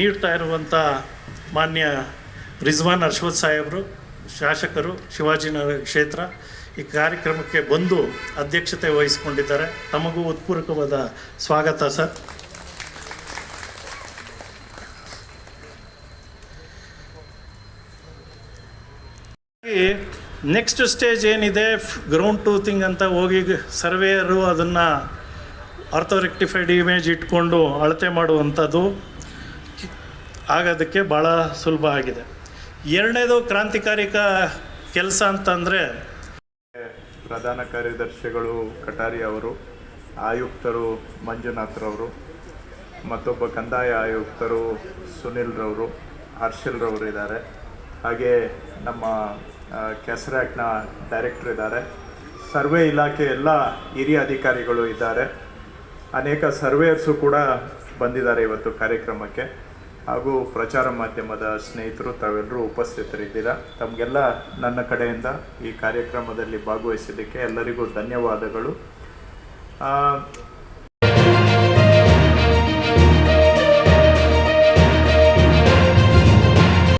ನೀಡ್ತಾ ಇರುವಂಥ ಮಾನ್ಯ ರಿಜ್ವಾನ್ ಅಶ್ವಥ್ ಸಾಹೇಬರು, ಶಾಸಕರು ಶಿವಾಜಿನಗರ ಕ್ಷೇತ್ರ ಈ ಕಾರ್ಯಕ್ರಮಕ್ಕೆ ಬಂದು ಅಧ್ಯಕ್ಷತೆ ವಹಿಸಿಕೊಂಡಿದ್ದಾರೆ. ತಮಗೂ ಉತ್ಪೂರ್ವಕವಾದ ಸ್ವಾಗತ ಸರ್. ನೆಕ್ಸ್ಟ್ ಸ್ಟೇಜ್ ಏನಿದೆ? ಗ್ರೌಂಡ್ ಟೂತಿಂಗ್ ಅಂತ ಹೋಗಿ ಸರ್ವೇಯರು ಅದನ್ನು ಆರ್ಥೋರೆಕ್ಟಿಫೈಡ್ ಇಮೇಜ್ ಇಟ್ಕೊಂಡು ಅಳತೆ ಮಾಡುವಂಥದ್ದು. ಆಗೋದಕ್ಕೆ ಭಾಳ ಸುಲಭ ಆಗಿದೆ. ಎರಡನೇದು ಕ್ರಾಂತಿಕಾರಿಕ ಕೆಲಸ ಅಂತಂದರೆ ಪ್ರಧಾನ ಕಾರ್ಯದರ್ಶಿಗಳು ಕಟಾರಿ ಅವರು, ಆಯುಕ್ತರು ಮಂಜುನಾಥ್ರವರು ಮತ್ತೊಬ್ಬ ಕಂದಾಯ ಆಯುಕ್ತರು ಸುನಿಲ್ರವರು ಹರ್ಷಲ್ರವರು ಇದ್ದಾರೆ. ಹಾಗೆ ನಮ್ಮ ಕೆಸರಾಕ್ನ ಡೈರೆಕ್ಟ್ರ್ ಇದ್ದಾರೆ. ಸರ್ವೆ ಇಲಾಖೆ ಎಲ್ಲ ಹಿರಿಯ ಅಧಿಕಾರಿಗಳು ಇದ್ದಾರೆ. ಅನೇಕ ಸರ್ವೇಯರ್ಸು ಕೂಡ ಬಂದಿದ್ದಾರೆ ಇವತ್ತು ಕಾರ್ಯಕ್ರಮಕ್ಕೆ. ಹಾಗೂ ಪ್ರಚಾರ ಮಾಧ್ಯಮದ ಸ್ನೇಹಿತರು ತಾವೆಲ್ಲರೂ ಉಪಸ್ಥಿತರಿದ್ದೀರಾ? ತಮಗೆಲ್ಲ ನನ್ನ ಕಡೆಯಿಂದ ಈ ಕಾರ್ಯಕ್ರಮದಲ್ಲಿ ಭಾಗವಹಿಸಿದ್ದಕ್ಕೆ ಎಲ್ಲರಿಗೂ ಧನ್ಯವಾದಗಳು.